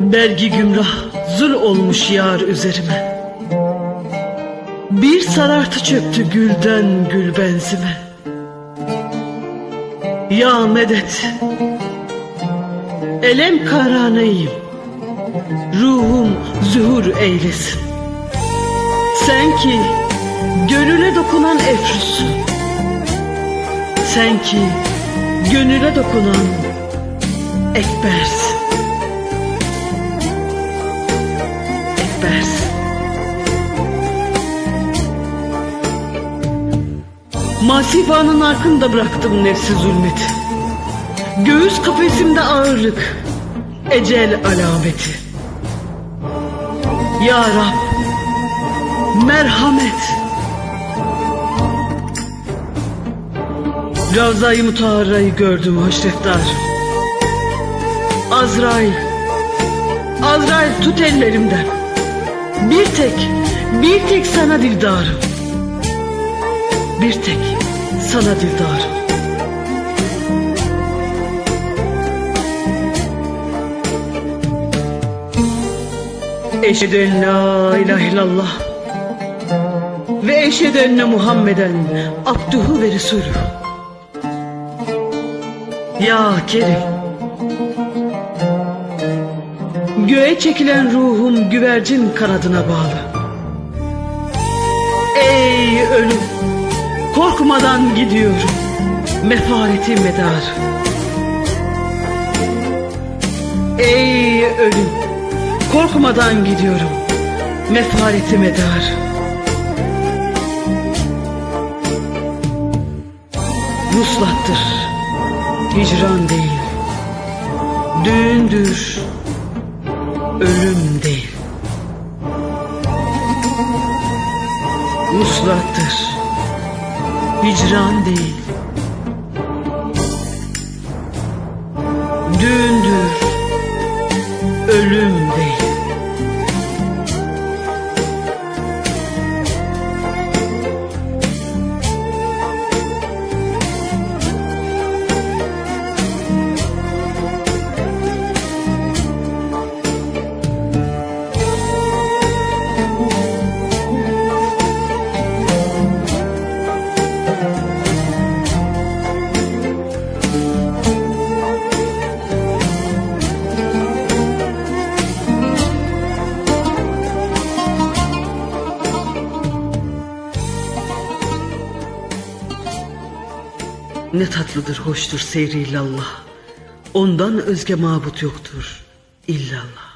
Belgi gümrah zul olmuş yar üzerime. Bir sarartı çöktü gülden gül benzime. Ya medet. Elem karaneyim. Ruhum zuhur eylesin. Sen ki gönüle dokunan efrusun. Sen ki gönüle dokunan ekbersin. Ekbersin. Masifanın arkında bıraktım nefsi zulmeti. Göğüs kafesimde ağırlık, ecel alameti. Ya Rab, merhamet. Ravza-i gördüm hoşreftar. Azrail, Azrail tut ellerimden. Bir tek, bir tek sana dildarım. Bir tek sana dildarım. Eşhedü en la ilahe illallah ve eşhedü enne Muhammeden abduhu ve resulü. Ya Kerim, göğe çekilen ruhum güvercin kanadına bağlı. Ey ölüm, korkmadan gidiyorum, mefareti medar. Ey ölüm, korkmadan gidiyorum, mefareti medar. Vuslattır, hicran değil, düğündür, ölüm değil. Vuslattır, hicran değil, düğündür, ölüm değil. Ne tatlıdır, hoştur seyri illallah. Ondan özge mabut yoktur illallah.